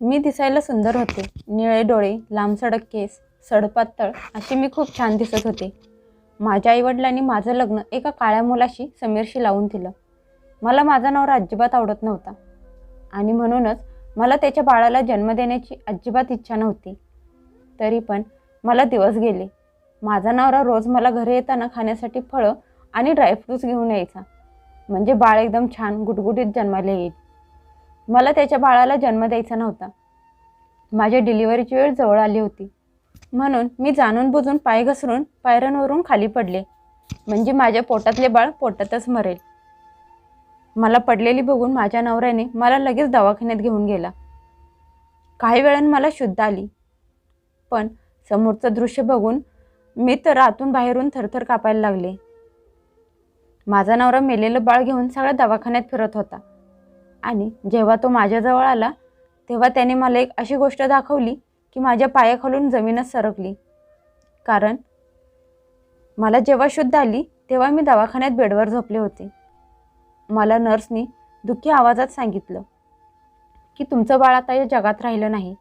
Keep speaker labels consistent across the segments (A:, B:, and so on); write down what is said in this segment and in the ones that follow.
A: मी दिसायला सुंदर होते. निळे डोळे लांबसडक केस सडपातळ अशी मी खूप छान दिसत होते. माझ्या आईवडिलांनी माझं लग्न एका काळ्या मुलाशी समीरशी लावून दिलं. मला माझा नवरा अजिबात आवडत नव्हता. आणि म्हणूनच मला त्याच्या बाळाला जन्म देण्याची अजिबात इच्छा नव्हती. तरी पण मला दिवस गेले. माझा नवरा रोज मला घरी येताना खाण्यासाठी फळं आणि ड्रायफ्रूट्स घेऊन यायचा. म्हणजे बाळ एकदम छान गुटगुटीत जन्माला येईल. मला त्याच्या बाळाला जन्म द्यायचा नव्हता. माझ्या डिलिव्हरीची वेळ जवळ आली होती. म्हणून मी जाणून बुजून पाय घसरून पायऱ्यांवरून खाली पडले. म्हणजे माझ्या पोटातले बाळ पोटातच मरेल. मला पडलेली बघून माझ्या नवऱ्याने मला लगेच दवाखान्यात घेऊन गेला. काही वेळानं मला शुद्ध आली. पण समोरचं दृश्य बघून मी तर आतून बाहेरून थरथर कापायला लागले. माझा नवरा मेलेलं बाळ घेऊन सगळ्या दवाखान्यात फिरत होता. आणि जेव्हा तो माझ्याजवळ आला तेव्हा त्याने मला एक अशी गोष्ट दाखवली की माझ्या पायाखालून जमीनच सरकली. कारण मला जेव्हा शुद्ध आली तेव्हा मी दवाखान्यात बेडवर झोपले होते. मला नर्सनी दुःखी आवाजात सांगितलं की तुमचं बाळ आता या जगात राहिलं नाही.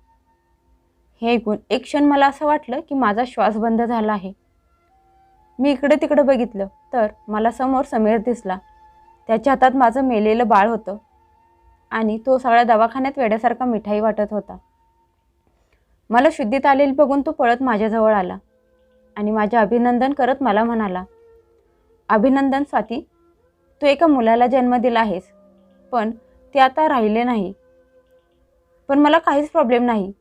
A: हे ऐकून एक क्षण मला असं वाटलं की माझा श्वास बंद झाला आहे. मी इकडे तिकडे बघितलं तर मला समोर समीर दिसला. त्याच्या हातात माझं मेलेलं बाळ होतं. आणि तो सगळ्या दवाखान्यात वेड्यासारखा मिठाई वाटत होता. मला शुद्धीत आलेली बघून तो पळत माझ्याजवळ आला आणि माझे अभिनंदन करत मला म्हणाला अभिनंदन स्वाती तू एका मुलाला जन्म दिला आहेस पण ते आता राहिले नाही. पण मला काहीच प्रॉब्लेम नाही.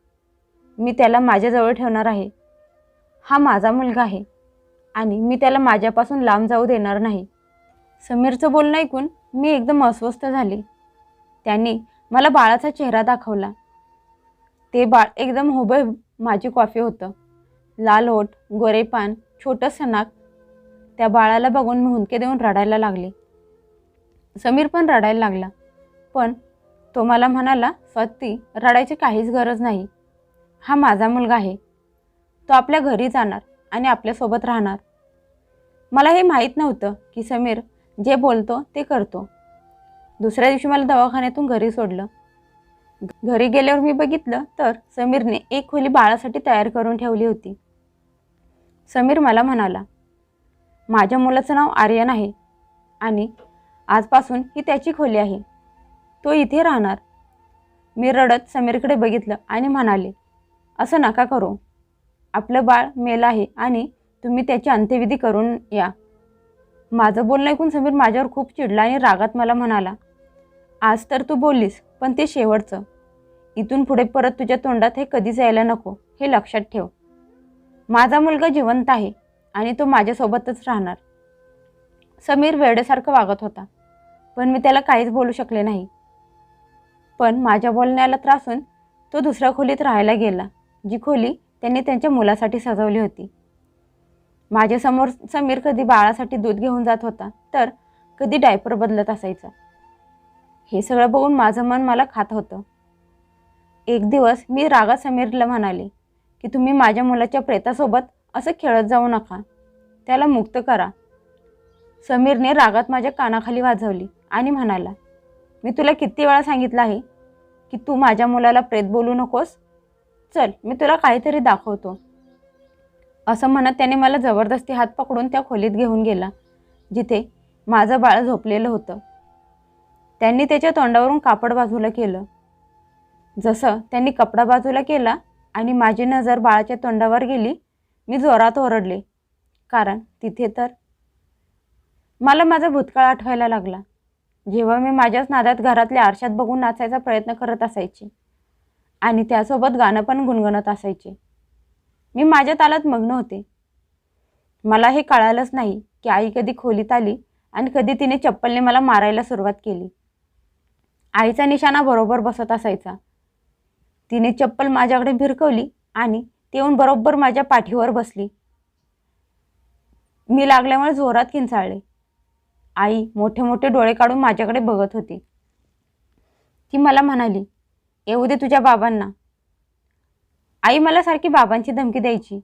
A: मी त्याला माझ्याजवळ ठेवणार आहे. हा माझा मुलगा आहे आणि मी त्याला माझ्यापासून लांब जाऊ देणार नाही. समीरचं बोलणं ऐकून मी एकदम अस्वस्थ झाले. त्यांनी मला बाळाचा चेहरा दाखवला. ते बाळ एकदम होबळ माझी कॉफी होतं. लाल ओठ गोरेपान छोटंसं नाक त्या बाळाला बघून मी हुंदके देऊन रडायला लागले. समीर पण रडायला लागला पण तो मला म्हणाला स्वाती रडायची काहीच गरज नाही. हा माझा मुलगा आहे. तो आपल्या घरी जाणार आणि आपल्यासोबत राहणार. मला हे माहीत नव्हतं की समीर जे बोलतो ते करतो. दुसऱ्या दिवशी मला दवाखान्यातून घरी सोडलं. घरी गेल्यावर मी बघितलं तर समीरने एक खोली बाळासाठी तयार करून ठेवली होती. समीर मला म्हणाला माझ्या मुलाचं नाव आर्यन आहे आणि आजपासून ही त्याची खोली आहे. तो इथे राहणार. मी रडत समीरकडे बघितलं आणि म्हणाले असं नका करू. आपलं बाळ मेलं आहे आणि तुम्ही त्याची अंत्यविधी करून या. माझं बोलणं ऐकून समीर माझ्यावर खूप चिडला आणि रागात मला म्हणाला आज तर तू बोललीस पण ते शेवटचं. इथून पुढे परत तुझ्या तोंडात हे कधीच यायला नको हे लक्षात ठेव. माझा मुलगा जिवंत आहे आणि तो माझ्यासोबतच राहणार. समीर वेड्यासारखं वागत होता पण मी त्याला काहीच बोलू शकले नाही. पण माझ्या बोलण्याला त्रासून तो दुसऱ्या खोलीत राहायला गेला जी खोली त्यांनी त्यांच्या मुलासाठी सजवली होती. माझ्यासमोर समीर कधी बाळासाठी दूध घेऊन जात होता तर कधी डायपर बदलत असायचा. हे सगळं बघून माझं मन मला खात होतं. एक दिवस मी रागा समीरला म्हणाले की तुम्ही माझ्या मुलाच्या प्रेतासोबत असं खेळत जाऊ नका. त्याला मुक्त करा. समीरने रागात माझ्या कानाखाली वाजवली आणि म्हणाला मी तुला किती वेळा सांगितलं आहे की तू माझ्या मुलाला प्रेत बोलू नकोस? चल मी तुला काहीतरी दाखवतो. असं म्हणत त्याने मला जबरदस्ती हात पकडून त्या खोलीत घेऊन गेला जिथे माझं बाळ झोपलेलं होतं. त्यांनी त्याच्या तोंडावरून कापड बाजूला केलं. जसं त्यांनी कपडा बाजूला केला आणि माझी नजर बाळाच्या तोंडावर गेली मी जोरात ओरडले. कारण तिथे तर मला माझा भूतकाळ आठवायला लागला. जेव्हा मी माझ्याच नादात घरातल्या आरशात बघून नाचायचा प्रयत्न करत असायचे आणि त्यासोबत गाणं पण गुणगुणत असायचे. मी माझ्या तालात मग्न होते. मला हे कळालंच नाही की आई कधी खोलीत आली आणि कधी तिने चप्पलने मला मारायला सुरुवात केली. आईचा निशाणा बरोबर बसत असायचा. तिने चप्पल माझ्याकडे भिरकवली आणि ती येऊन बरोबर माझ्या पाठीवर बसली. मी लागल्यामुळे जोरात किंचाळले. आई मोठे मोठे डोळे काढून माझ्याकडे बघत होती. ती मला म्हणाली येऊ दे तुझ्या बाबांना. आई मला सारखी बाबांची धमकी द्यायची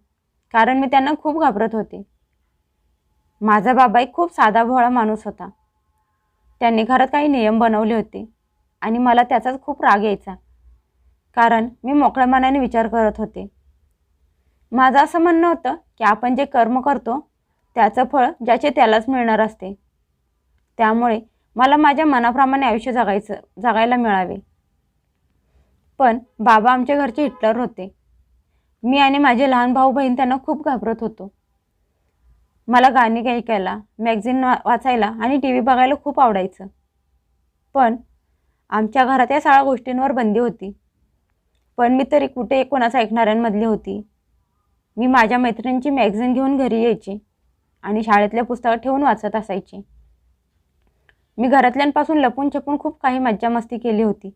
A: कारण मी त्यांना खूप घाबरत होते. माझा बाबा एक खूप साधा भोळा माणूस होता. त्यांनी घरात काही नियम बनवले होते. आणि मला त्याचाच खूप राग यायचा. कारण मी मोकळ्या मनाने विचार करत होते. माझं असं म्हणणं होतं की आपण जे कर्म करतो त्याचं फळ ज्याचे त्यालाच मिळणार असते. त्यामुळे मला माझ्या मनाप्रमाणे आयुष्य जगायचं जगायला मिळावे. पण बाबा आमच्या घरचे हिटलर होते. मी आणि माझे लहान भाऊ बहीण त्यांना खूप घाबरत होतो. मला गाणी ऐकायला मॅगझिन वा वाचायला आणि टी व्ही बघायला खूप आवडायचं. पण आमच्या घरात या सगळ्या गोष्टींवर बंदी होती. पण मी तरी कुठे कोणाचं ऐकणाऱ्यांमधली होती. मी माझ्या मैत्रिणींची मॅगझिन घेऊन घरी यायची आणि शाळेतल्या पुस्तकं ठेवून वाचत असायची. मी घरातल्यांपासून लपून छपून खूप काही मज्जा मस्ती केली होती.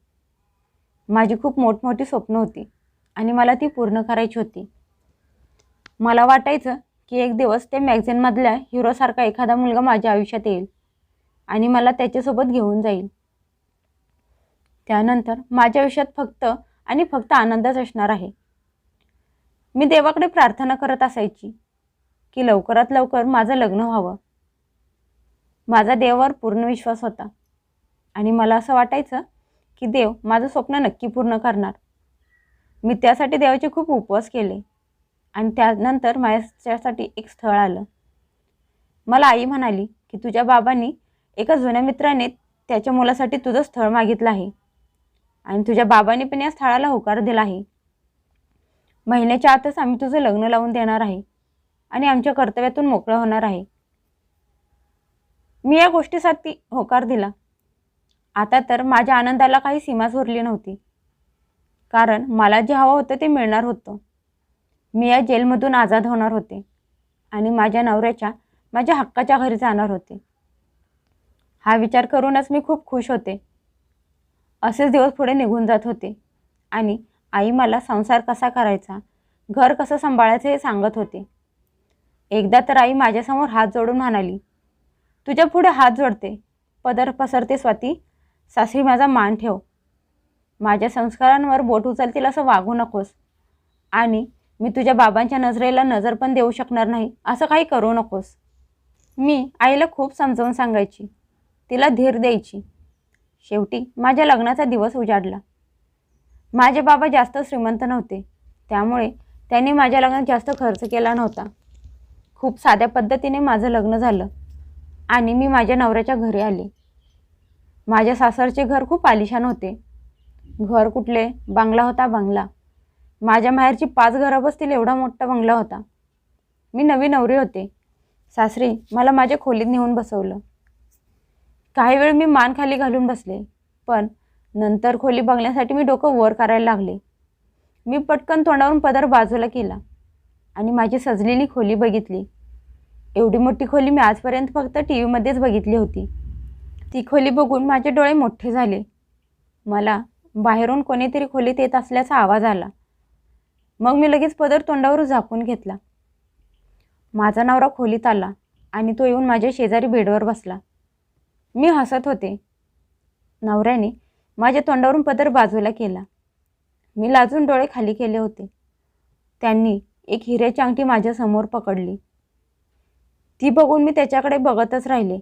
A: माझी खूप मोठमोठी स्वप्न होती आणि मला ती पूर्ण करायची होती. मला वाटायचं की एक दिवस ते मॅगझिनमधल्या हिरोसारखा एखादा मुलगा माझ्या आयुष्यात येईल आणि मला त्याच्यासोबत घेऊन जाईल. त्यानंतर माझ्या आयुष्यात फक्त आणि फक्त आनंदच असणार आहे. मी देवाकडे प्रार्थना करत असायची की लवकरात लवकर माझं लग्न व्हावं. माझा देवावर पूर्ण विश्वास होता आणि मला असं वाटायचं की देव माझं स्वप्न नक्की पूर्ण करणार. मी त्यासाठी देवाचे खूप उपवास केले आणि त्यानंतर माझ्यासाठी एक स्थळ आलं. मला आई म्हणाली की तुझ्या बाबांनी एका जुन्या मित्राने त्याच्या मुलासाठी तुझं स्थळ मागितलं आहे. आणि तुझ्या बाबांनी पण या स्थळाला होकार दिला आहे. महिन्याच्या आतच आम्ही तुझं लग्न लावून देणार आहे आणि आमच्या कर्तव्यातून मोकळं होणार आहे. मी या गोष्टीसाठी होकार दिला. आता तर माझ्या आनंदाला काही सीमाच उरली नव्हती. कारण मला जे हवं होतं ते मिळणार होतं. मी या जेलमधून आझाद होणार होते आणि माझ्या नवऱ्याच्या माझ्या हक्काच्या घरी जाणार होते. हा विचार करूनच मी खूप खुश होते. असेच दिवस पुढे निघून जात होते. आणि आई मला संसार कसा करायचा घर कसं सांभाळायचं हे सांगत होते. एकदा तर आई माझ्यासमोर हात जोडून म्हणाली तुझ्या पुढे हात जोडते. पदर पसरते स्वाती. सासरी माझा मान ठेव. माझ्या संस्कारांवर बोट उचलतील असं वागू नकोस. आणि मी तुझ्या बाबांच्या नजरेला नजर पण देऊ शकणार नाही असं काही करू नकोस. मी आईला खूप समजावून सांगायची. तिला धीर द्यायची. शेवटी माझ्या लग्नाचा दिवस उजाडला. माझे बाबा जास्त श्रीमंत नव्हते. त्यामुळे त्यांनी माझ्या लग्नात जास्त खर्च केला नव्हता. खूप साध्या पद्धतीने माझं लग्न झालं आणि मी माझ्या नवऱ्याच्या घरी आले. माझ्या सासरचे घर खूप आलिशान होते. घर कुठले? बंगला होता बंगला. माझ्या माहेरची पाच घरं बसतील एवढा मोठा बंगला होता. मी नवी नवरी होते. सासरी मला माझ्या खोलीत नेऊन बसवलं. काही वेळ मी मान खाली घालून बसले पण नंतर खोली बघण्यासाठी मी डोकं वर करायला लागले. मी पटकन तोंडावरून पदर बाजूला केला आणि माझी सजलेली खोली बघितली. एवढी मोठी खोली मी आजपर्यंत फक्त टी व्हीमध्येच बघितली होती. ती खोली बघून माझे डोळे मोठे झाले. मला बाहेरून कोणीतरी खोलीत येत असल्याचा आवाज आला. मग मी लगेच पदर तोंडावर झाकून घेतला. माझा नवरा खोलीत आला आणि तो येऊन माझ्या शेजारी बेडवर बसला. मी हसत होते. नवऱ्याने माझ्या तोंडावरून पदर बाजूला केला. मी लाजून डोळे खाली केले होते. त्यांनी एक हिऱ्याची अंगठी माझ्यासमोर पकडली. ती बघून मी त्याच्याकडे बघतच राहिले.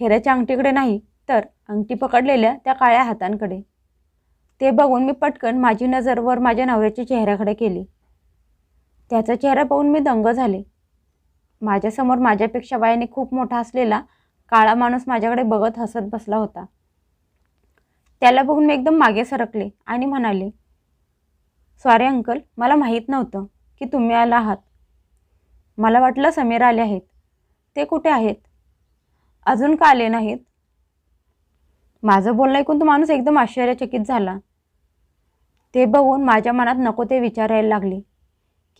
A: हिऱ्याच्या अंगठीकडे नाही तर अंगठी पकडलेल्या त्या काळ्या हातांकडे. ते बघून मी पटकन माझी नजर वर माझ्या नवऱ्याच्या चेहऱ्याकडे केली. त्याचा चेहरा पाहून मी दंग झाले. माझ्यासमोर माझ्यापेक्षा बायाने खूप मोठा असलेला काळा माणूस माझ्याकडे बघत हसत बसला होता. त्याला बघून मी एकदम मागे सरकले आणि म्हणाले स्वारे अंकल मला माहीत नव्हतं की तुम्ही आला आहात. मला वाटलं समीर आले आहेत. ते कुठे आहेत? अजून का आले नाहीत? माझं बोलणं ऐकून तो माणूस एकदम आश्चर्यचकित झाला. ते बघून माझ्या मनात नको ते विचारायला लागले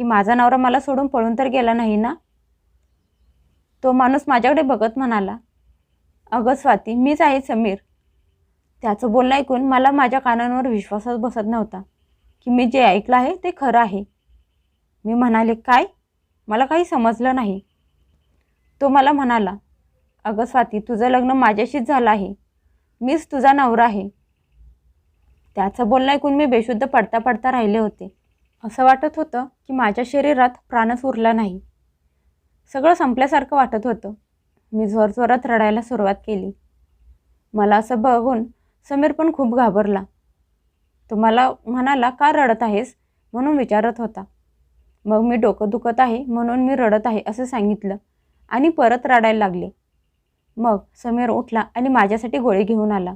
A: की माझा नवरा मला सोडून पळून तर गेला नाही ना? तो माणूस माझ्याकडे बघत म्हणाला अगं स्वाती मीच आहे समीर. त्याचं बोलणं ऐकून मला माझ्या कानांवर विश्वासच बसत नव्हता की मी जे ऐकलं आहे ते खरं आहे. मी म्हणाले काय? मला काही समजलं नाही. तो मला म्हणाला अगं स्वाती तुझं लग्न माझ्याशीच झालं आहे. मीच तुझा नवरा आहे. त्याचं बोलणं ऐकून मी बेशुद्ध पडता पडता राहिले होते. असं वाटत होतं की माझ्या शरीरात प्राणच उरला नाही. सगळं संपल्यासारखं वाटत होतं. मी जोरजोरात रडायला सुरुवात केली. मला असं बघून समीर पण खूप घाबरला. तो मला म्हणाला का रडत आहेस? म्हणून विचारत होता. मग मी डोकं दुखत आहे म्हणून मी रडत आहे असं सांगितलं आणि परत रडायला लागले. मग समीर उठला आणि माझ्यासाठी गोळी घेऊन आला.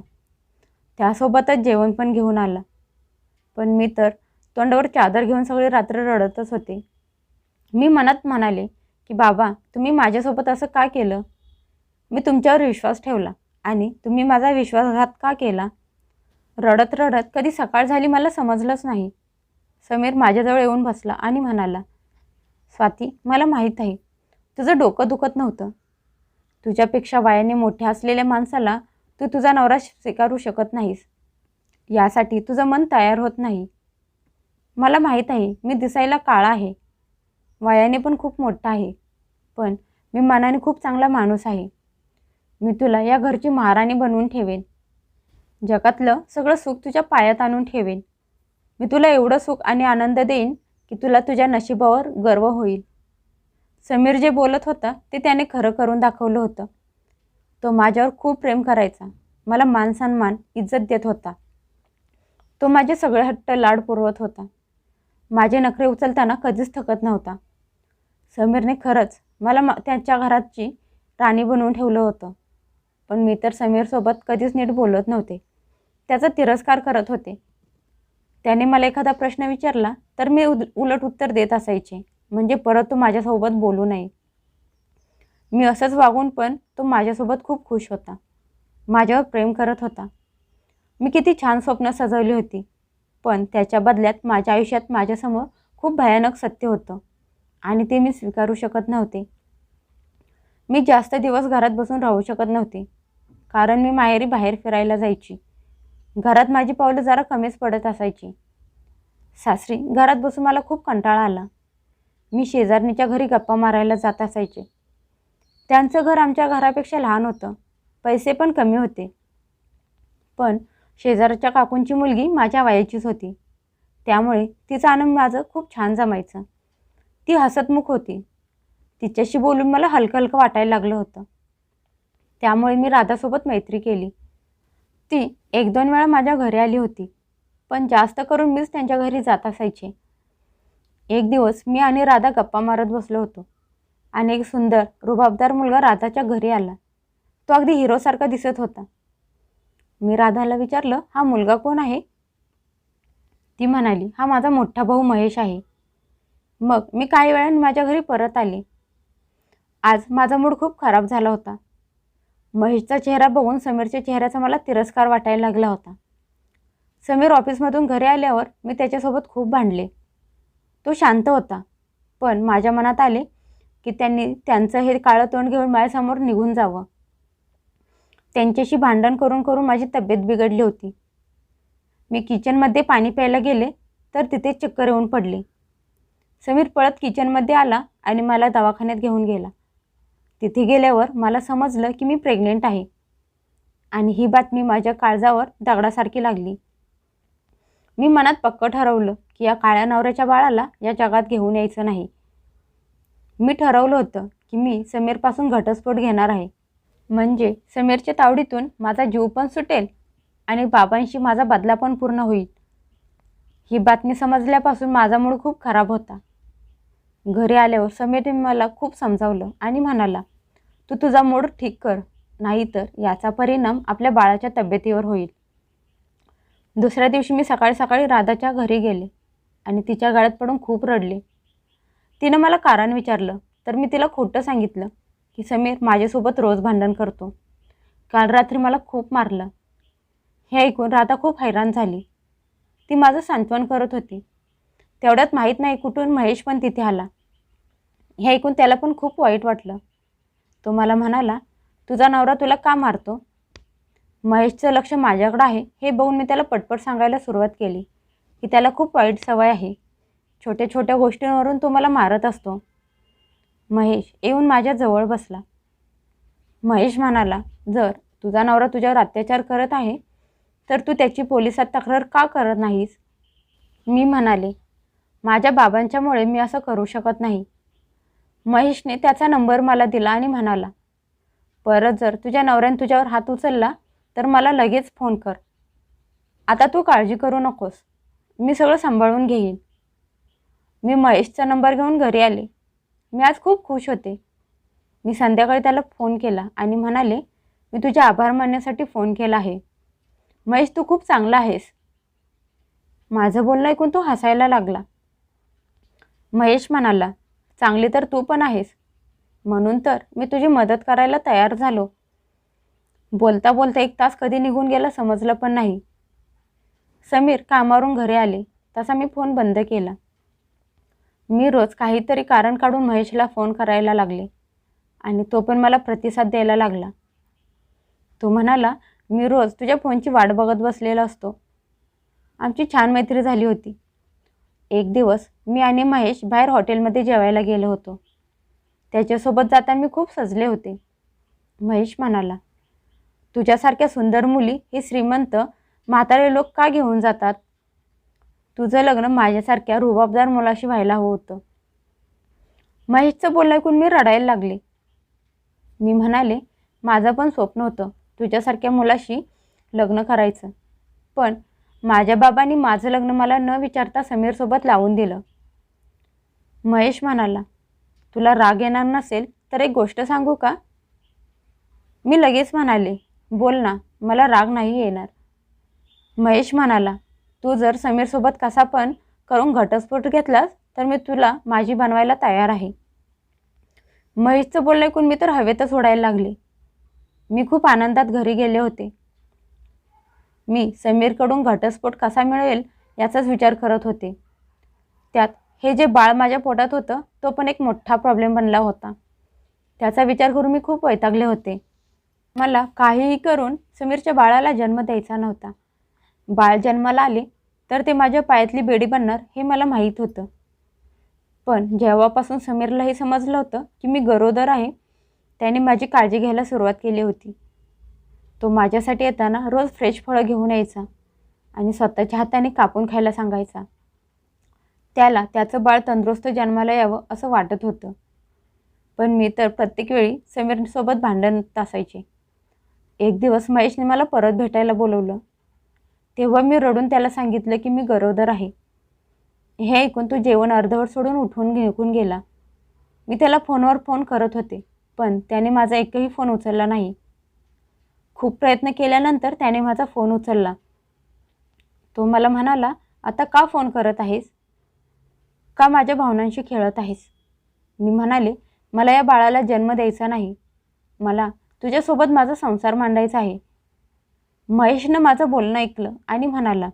A: त्यासोबतच जेवण पण घेऊन आला. पण मी तर तोंडावर चादर घेऊन सगळी रात्र रडतच होते. मी मनात म्हणाले की बाबा तुम्ही माझ्यासोबत असं का केलं? मी तुमच्यावर विश्वास ठेवला आणि तुम्ही माझा विश्वासघात का केला? रडत रडत कधी सकाळ झाली मला समजलंच नाही. समीर माझ्याजवळ येऊन बसला आणि म्हणाला स्वाती मला माहीत आहे तुझं डोकं दुखत नव्हतं. तुझ्यापेक्षा वयाने मोठ्या असलेल्या माणसाला तू तुझा नवरा स्वीकारू शकत नाहीस. यासाठी तुझं मन तयार होत नाही. मला माहीत आहे मी दिसायला काळा आहे. वयाने पण खूप मोठा आहे. पण मी मनाने खूप चांगला माणूस आहे. मी तुला या घरची महाराणी बनवून ठेवेन. जगातलं सगळं सुख तुझ्या पायात आणून ठेवेन. मी तुला एवढं सुख आणि आनंद देईन की तुला तुझ्या नशिबावर गर्व होईल. समीर जे बोलत होता ते त्याने खरं करून दाखवलं होतं. तो माझ्यावर खूप प्रेम करायचा. मला मानसन्मान इज्जत देत होता. तो माझे सगळे हट्ट लाड पुरवत होता. माझे नखरे उचलताना कधीच थकत नव्हता. समीरने खरंच मला मा त्याच्या घराची राणी बनवून ठेवलं होतं. पण मी तर समीरसोबत कधीच नीट बोलत नव्हते. त्याचा तिरस्कार करत होते. त्याने मला एखादा प्रश्न विचारला तर मी उद उलट उत्तर देत असायचे. म्हणजे परत तो माझ्यासोबत बोलू नये. मी असंच वागून पण तो माझ्यासोबत खूप खुश होता. माझ्यावर प्रेम करत होता. मी किती छान स्वप्न सजवली होती. पण त्याच्या बदल्यात माझ्या आयुष्यात माझ्यासमोर खूप भयानक सत्य होतं. आणि ते मी स्वीकारू शकत नव्हते. मी जास्त दिवस घरात बसून राहू शकत नव्हते. कारण मी माहेरी बाहेर फिरायला जायची. घरात माझी पावलं जरा कमीच पडत असायची. सासरी घरात बसून मला खूप कंटाळा आला. मी शेजारणीच्या घरी गप्पा मारायला जात असायचे. त्यांचं घर आमच्या घरापेक्षा लहान होतं. पैसे पण कमी होते. पण शेजारच्या काकूंची मुलगी माझ्या वयाचीच होती. त्यामुळे तिचा आनंद माझं खूप छान जमायचं. ती हसतमुख होती. तिच्याशी बोलून मला हलकं हलकं वाटायला लागलं होतं. त्यामुळे मी राधासोबत मैत्री केली. ती एक दोन वेळा माझ्या घरी आली होती पण जास्त करून मीच त्यांच्या घरी जात असायचे. एक दिवस मी आणि राधा गप्पा मारत बसलो होतो. आणि एक सुंदर रुबाबदार मुलगा राधाच्या घरी आला. तो अगदी हिरोसारखा दिसत होता. मी राधाला विचारलं हा मुलगा कोण आहे? ती म्हणाली हा माझा मोठा भाऊ महेश आहे. मग मी काही वेळाने माझ्या घरी परत आले. आज माझा मूड खूप खराब झाला होता. महेशचा चेहरा बघून समीरच्या चेहऱ्याचा मला तिरस्कार वाटायला लागला होता. समीर ऑफिसमधून घरी आल्यावर मी त्याच्यासोबत खूप भांडले. तो शांत होता पण माझ्या मनात आले की त्यांनी त्यांचं हे काळं तोंड घेऊन माझ्यासमोर निघून जावं. त्यांच्याशी भांडण करून करून माझी तब्येत बिघडली होती. मी किचनमध्ये पाणी प्यायला गेले तर तिथे चक्कर येऊन पडले. समीर पळत किचनमध्ये आला आणि मला दवाखान्यात घेऊन गेला. तिथे गेल्यावर मला समजलं की मी प्रेग्नेंट आहे. आणि ही बातमी माझ्या काळजावर दगडासारखी लागली. मी मनात पक्क ठरवलं की या काळ्या नवऱ्याच्या बाळाला या जगात घेऊन यायचं नाही. मी ठरवलं होतं की मी समीरपासून घटस्फोट घेणार आहे. म्हणजे समीरच्या तावडीतून माझा जीव पण सुटेल आणि बाबांशी माझा बदला पण पूर्ण होईल. ही बातमी समजल्यापासून माझा मूड खूप खराब होता. घरी आल्यावर समीरने मला खूप समजावलं आणि म्हणाला तू तुझा मूड ठीक कर. नाहीतर याचा परिणाम आपल्या बाळाच्या तब्येतीवर होईल. दुसऱ्या दिवशी मी सकाळी सकाळी राधाच्या घरी गेले आणि तिच्या गाळ्यात पडून खूप रडले. तिनं मला कारण विचारलं तर मी तिला खोटं सांगितलं की समीर माझ्यासोबत रोज भांडण करतो. काल रात्री मला खूप मारलं. हे ऐकून राधा खूप हैराण झाली. ती माझं सांत्वन करत होती. तेवढ्यात माहीत नाही कुठून महेश पण तिथे आला. हे ऐकून त्याला पण खूप वाईट वाटलं. तो मला म्हणाला तुझा नवरा तुला का मारतो? महेशचं लक्ष माझ्याकडं आहे हे बघून मी त्याला पटपट सांगायला सुरुवात केली की त्याला खूप वाईट सवय आहे. छोट्या छोट्या गोष्टींवरून तो मला मारत असतो. महेश येऊन माझ्या जवळ बसला. महेश म्हणाला जर तुझा नवरा तुझ्यावर अत्याचार करत आहे तर तू त्याची पोलिसात तक्रार का करत नाहीस? मी म्हणाले माझ्या बाबांच्यामुळे मी असं करू शकत नाही. महेशने त्याचा नंबर मला दिला आणि म्हणाला परत जर तुझ्या नवऱ्याने तुझ्यावर हात उचलला तर मला लगेच फोन कर. आता तू काळजी करू नकोस. मी सगळं सांभाळून घेईन. मी महेशचा नंबर घेऊन घरी आले. मी आज खूप खुश होते. मी संध्याकाळी त्याला फोन केला आणि म्हणाले मी तुझे आभार मानण्यासाठी फोन केला आहे. महेश तू खूप चांगला आहेस. माझं बोलणं ऐकून तो हसायला लागला. महेश म्हणाला चांगली तर तू पण आहेस. म्हणून तर मी तुझी मदत करायला तयार झालो. बोलता बोलता एक तास कधी निघून गेला समजलं पण नाही. समीर कामावरून घरी आले. तसा मी फोन बंद केला. मी रोज काहीतरी कारण काढून महेशला फोन करायला लागले. आणि तो पण मला प्रतिसाद द्यायला लागला. तो म्हणाला मी रोज तुझ्या फोनची वाट बघत बसलेला असतो. आमची छान मैत्री झाली होती. एक दिवस मी आणि महेश बाहेर हॉटेलमध्ये जेवायला गेलो होतो. त्याच्यासोबत जाता मी खूप सजले होते. महेश म्हणाला तुझ्यासारख्या सुंदर मुली हे श्रीमंत म्हातारे लोक का घेऊन जातात? तुझं लग्न माझ्यासारख्या रुबाबदार मुलाशी व्हायला हवं होतं. महेशचं बोलणं ऐकून मी रडायला लागले. मी म्हणाले माझं पण स्वप्न होतं तुझ्यासारख्या मुलाशी लग्न करायचं. पण माझ्या बाबांनी माझं लग्न मला न विचारता समीरसोबत लावून दिलं. महेश म्हणाला तुला राग येणार नसेल तर एक गोष्ट सांगू का? मी लगेच म्हणाले बोल ना मला राग नाही येणार. महेश म्हणाला तू जर समीरसोबत कसा पण करून घटस्फोट घेतलास तर मी तुला माझी बनवायला तयार आहे. महेशचं बोलणं ऐकून मी तर हवेतच उडायला लागले. मी खूप आनंदात घरी गेले होते. मी समीरकडून घटस्फोट कसा मिळवेल याचाच विचार करत होते. त्यात हे जे बाळ माझ्या पोटात होतं तो पण एक मोठा प्रॉब्लेम बनला होता. त्याचा विचार करून मी खूप वैतागले होते. मला काहीही करून समीरच्या बाळाला जन्म द्यायचा नव्हता. बाळ जन्माला आले तर ते माझ्या पायातली बेडी बनणार हे मला माहीत होतं. पण जेव्हापासून समीरला हे समजलं होतं की मी गरोदर आहे त्याने माझी काळजी घ्यायला सुरुवात केली होती. तो माझ्यासाठी येताना रोज फ्रेश फळं घेऊन यायचा आणि स्वतःच्या हाताने कापून खायला सांगायचा. त्याला त्याचं बाळ तंदुरुस्त जन्माला यावं असं वाटत होतं. पण मी तर प्रत्येक वेळी समीरसोबत भांडण असायचे एक दिवस महेशने मला परत भेटायला बोलवलं. तेव्हा मी रडून त्याला सांगितलं की मी गरोदर आहे. हे ऐकून तो जेवण अर्धवट सोडून उठून निघून गेला. मी त्याला फोनवर फोन करत होते पण त्याने माझा एकही फोन उचलला नाही. खूप प्रयत्न केल्यानंतर त्याने माझा फोन उचलला. तो मला म्हणाला आता का फोन करत आहेस? का माझ्या भावनांशी खेळत आहेस? मी म्हणाले मला या बाळाला जन्म द्यायचा नाही. मला तुझ्यासोबत माझा संसार मांडायचा आहे. महेशनं माझं बोलणं ऐकलं आणि म्हणाला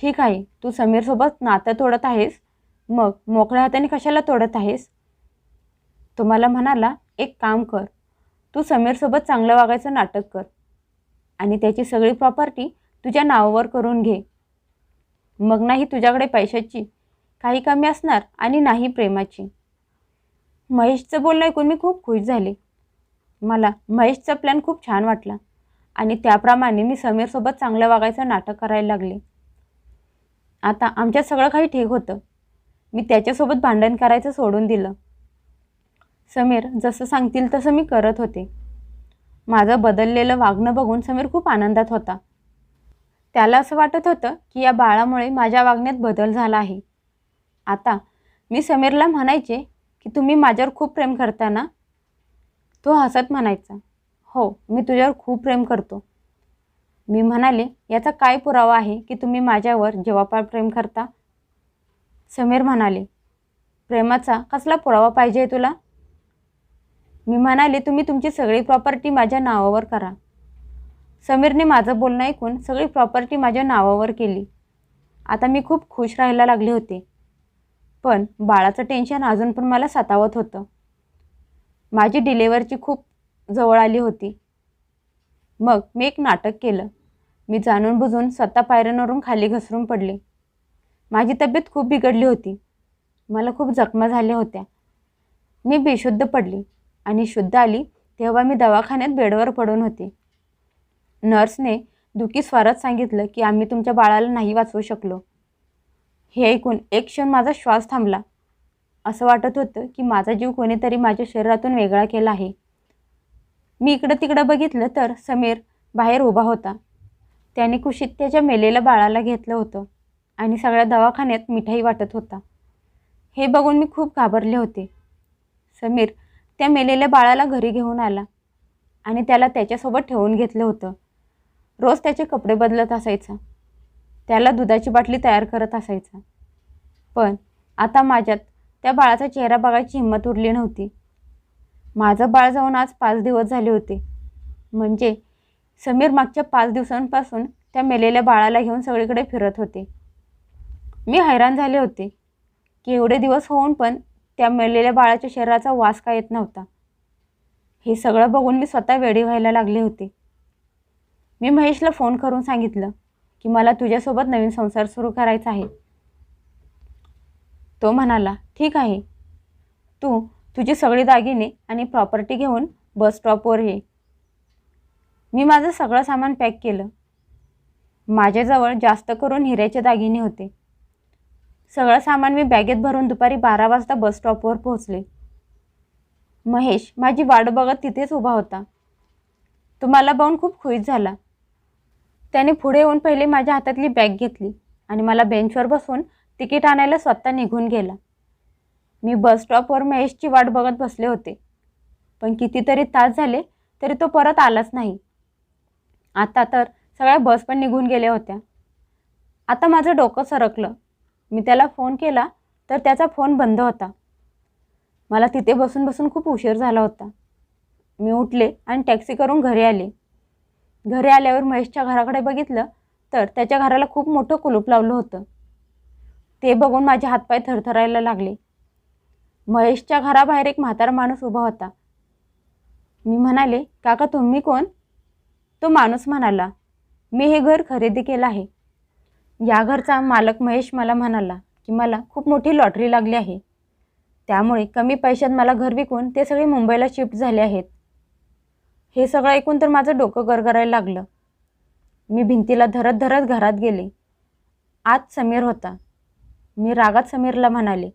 A: ठीक आहे तू समीरसोबत नातं तोडत आहेस. मग मोकळ्या हाताने कशाला तोडत आहेस? तो मला म्हणाला एक काम कर तू समीरसोबत चांगलं वागायचं नाटक कर. आणि त्याची सगळी प्रॉपर्टी तुझ्या नावावर करून घे. मग नाही तुझ्याकडे पैशाची. काही कमी असणार आणि नाही प्रेमाची. महेशचं बोलणं ऐकून मी खूप खुश झाले. मला महेशचा प्लॅन खूप छान वाटला. आणि त्याप्रमाणे मी समीरसोबत चांगलं वागायचं नाटक करायला लागले. आता आमच्यात सगळं काही ठीक होतं. मी त्याच्यासोबत भांडण करायचं सोडून दिलं. समीर जसं सांगतील तसं मी करत होते. माझं बदललेलं वागणं बघून समीर खूप आनंदात होता. त्याला असं वाटत होतं की या बाळामुळे माझ्या वागण्यात बदल झाला आहे. आता मी समीरला म्हणायचे की तुम्ही माझ्यावर खूप प्रेम करता ना? तो हसत म्हणायचा हो मी तुझ्यावर खूप प्रेम करतो. मी म्हणाले याचा काय पुरावा आहे की तुम्ही माझ्यावर जेव्हा प्रेम करता? समीर म्हणाले प्रेमाचा कसला पुरावा पाहिजे तुला? मी म्हणाले तुम्ही तुमची सगळी प्रॉपर्टी माझ्या नावावर करा. समीरने माझं बोलणं ऐकून सगळी प्रॉपर्टी माझ्या नावावर केली. आता मी खूप खुश राहायला लागले होते. पण बाळाचं टेन्शन अजून पण मला सतावत होतं. माझी डिलेवरची खूप जवळ आली होती. मग मी एक नाटक केलं. मी जाणून बुजून स्वतः पायऱ्यांवरून खाली घसरून पडले. माझी तब्येत खूप बिघडली होती. मला खूप जखमा झाल्या होत्या. मी बेशुद्ध पडली. आणि शुद्ध आली तेव्हा मी दवाखान्यात बेडवर पडून होते. नर्सने दुखी स्वरात सांगितलं की आम्ही तुमच्या बाळाला नाही वाचवू शकलो. हे ऐकून एक क्षण माझा श्वास थांबला. असं वाटत होतं की माझा जीव कोणीतरी माझ्या शरीरातून वेगळा केला आहे. मी इकडं तिकडं बघितलं तर समीर बाहेर उभा होता. त्याने कुशीत त्याच्या मेलेल्या बाळाला घेतलं होतं आणि सगळ्या दवाखान्यात मिठाई वाटत होता. हे बघून मी खूप घाबरले होते. समीर त्या मेलेल्या बाळाला घरी घेऊन आला आणि त्याला त्याच्यासोबत ठेवून घेतलं होतं. रोज त्याचे कपडे बदलत असायचा. त्याला दुधाची बाटली तयार करत असायचा. पण आता माझ्यात त्या बाळाचा चेहरा बघायची हिंमत उरली नव्हती. माझं बाळ जाऊन आज पाच दिवस झाले होते. म्हणजे समीर मागच्या पाच दिवसांपासून त्या मेलेल्या बाळाला घेऊन सगळीकडे फिरत होते. मी हैराण झाले होते की एवढे दिवस होऊन पण त्या मेलेल्या बाळाच्या शरीराचा वास का येत नव्हता. हे सगळं बघून मी स्वतः वेडी व्हायला लागले होते. मी महेशला फोन करून सांगितलं की मला तुझ्यासोबत नवीन संसार सुरू करायचा आहे. तो म्हणाला ठीक आहे. तू तुझी सगळी दागिने आणि प्रॉपर्टी घेऊन बस स्टॉपवर ये. मी माझं सगळं सामान पॅक केलं. माझ्याजवळ जास्त करून हिऱ्याचे दागिने होते. सगळं सामान मी बॅगेत भरून दुपारी बारा वाजता बस स्टॉपवर पोहोचले. महेश माझी वाट बघत तिथेच उभा होता. तो मला बघून खूप खुश झाला. त्याने पुढे येऊन पहिले माझ्या हातातली बॅग घेतली आणि मला बेंचवर बसून तिकीट आणायला स्वतः निघून गेला. मी बस स्टॉपवर महेशची वाट बघत बसले होते. पण कितीतरी तास झाले तरी तो परत आलाच नाही. आता तर सगळ्या बस पण निघून गेल्या होत्या. आता माझं डोकं सरकलं. मी त्याला फोन केला तर त्याचा फोन बंद होता. मला तिथे बसून बसून खूप उशीर झाला होता. मी उठले आणि टॅक्सी करून घरी आले. घरी आल्यावर महेशच्या घराकडे बघितलं तर त्याच्या घराला खूप मोठं कुलूप लावलं होतं. ते बघून माझे हातपाय थरथरायला लागले. महेशच्या घराबाहेर एक म्हातारा माणूस उभा होता. मी म्हणाले काका तुम्ही कोण? तो माणूस म्हणाला मी हे घर खरेदी केलं आहे. या घरचा मालक महेश मला म्हणाला की मला खूप मोठी लॉटरी लागली आहे. त्यामुळे कमी पैशात मला घर विकून ते सगळे मुंबईला शिफ्ट झाले आहेत. हे सगळं ऐकून तर माझं डोकं गरगरायला लागलं. मी भिंतीला धरत धरत घरात गेले. आत समीर होता. मी रागात समीरला म्हणाले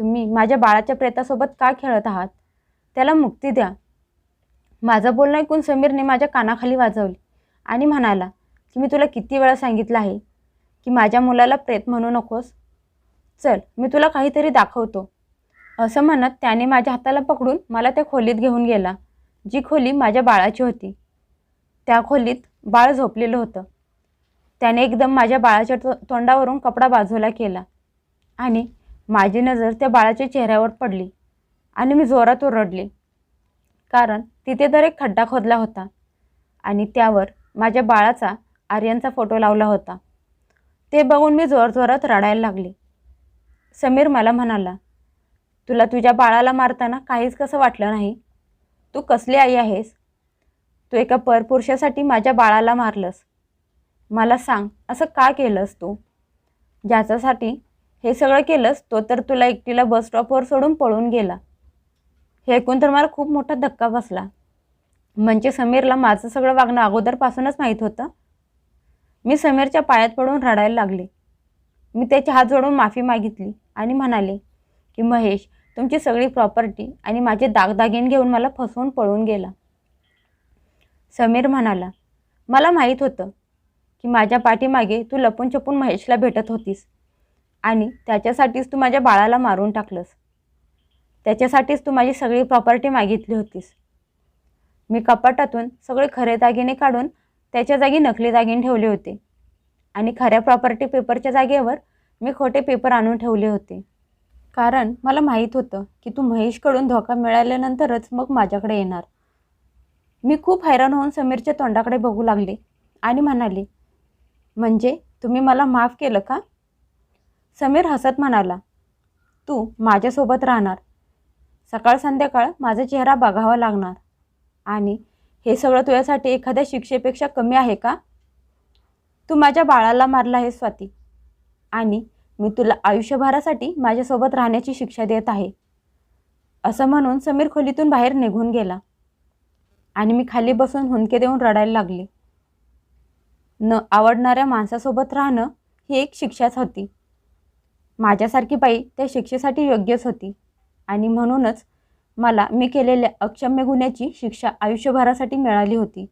A: तुम्ही माझ्या बाळाच्या प्रेतासोबत का खेळत आहात? त्याला मुक्ती द्या. माझं बोलणं ऐकून समीरने माझ्या कानाखाली वाजवली आणि म्हणाला की मी तुला किती वेळा सांगितलं आहे? की माझ्या मुलाला प्रेत म्हणू नकोस. चल मी तुला काहीतरी दाखवतो. असं म्हणत त्याने माझ्या हाताला पकडून मला त्या खोलीत घेऊन गेला जी खोली माझ्या बाळाची होती. त्या खोलीत बाळ झोपलेलं होतं. त्याने एकदम माझ्या बाळाच्या तो तोंडावरून कपडा बाजूला केला आणि माझी नजर त्या बाळाच्या चेहऱ्यावर पडली आणि मी जोरात ओरडले. कारण तिथे तर एक खड्डा खोदला होता आणि त्यावर माझ्या बाळाचा आर्यनचा फोटो लावला होता. ते बघून मी जोरजोरात रडायला लागले. समीर मला म्हणाला तुला तुझ्या बाळाला मारताना काहीच कसं वाटलं नाही? तू कसली आई आहेस? तू एका परपुरुषासाठी माझ्या बाळाला मारलंस. मला सांग असं का केलंस तू? ज्याच्यासाठी हे सगळं केलंस तो तर तुला एकटीला बस स्टॉपवर सोडून पळून गेला. हे ऐकून तर मला खूप मोठा धक्का बसला. म्हणजे समीरला माझं सगळं वागणं अगोदरपासूनच माहीत होतं? मी समीरच्या पायात पडून रडायला लागले. मी त्याचे हात जोडून माफी मागितली आणि म्हणाले की महेश तुमची सगळी प्रॉपर्टी आणि माझे दागदागिने घेऊन मला फसवून पळून गेला. समीर म्हणाला मला माहीत होतं की माझ्या पाठीमागे तू लपून छपून महेशला भेटत होतीस आणि त्याच्यासाठीच तू माझ्या बाळाला मारून टाकलंस. त्याच्यासाठीच तू माझी सगळी प्रॉपर्टी मागितली होतीस. मी कपाटातून सगळे खरे दागिने काढून त्याच्या जागी नकली दागिने ठेवले होते. आणि खऱ्या प्रॉपर्टी पेपरच्या जागेवर मी खोटे पेपर आणून ठेवले होते. कारण मला माहीत होतं की तू महेशकडून धोका मिळाल्यानंतरच मग माझ्याकडे येणार. मी खूप हैराण होऊन समीरच्या तोंडाकडे बघू लागले आणि म्हणाले म्हणजे तुम्ही मला माफ केलं का? समीर हसत म्हणाला तू माझ्यासोबत राहणार. सकाळ संध्याकाळ माझा चेहरा बघावा लागणार आणि हे सगळं तुझ्यासाठी एखाद्या शिक्षेपेक्षा कमी आहे का? तू माझ्या बाळाला मारला आहे स्वाती. आणि मी तुला आयुष्यभरासाठी माझ्यासोबत राहण्याची शिक्षा देत आहे. असं म्हणून समीर खोलीतून बाहेर निघून गेला. आणि मी खाली बसून हुंदके देऊन रडायला लागले. न आवडणाऱ्या माणसासोबत राहणं ही एक शिक्षाच होती. माझ्यासारखी बाई त्या शिक्षेसाठी योग्यच होती. आणि म्हणूनच मला मी केलेल्या अक्षम्य गुन्ह्याची शिक्षा आयुष्यभरासाठी मिळाली होती.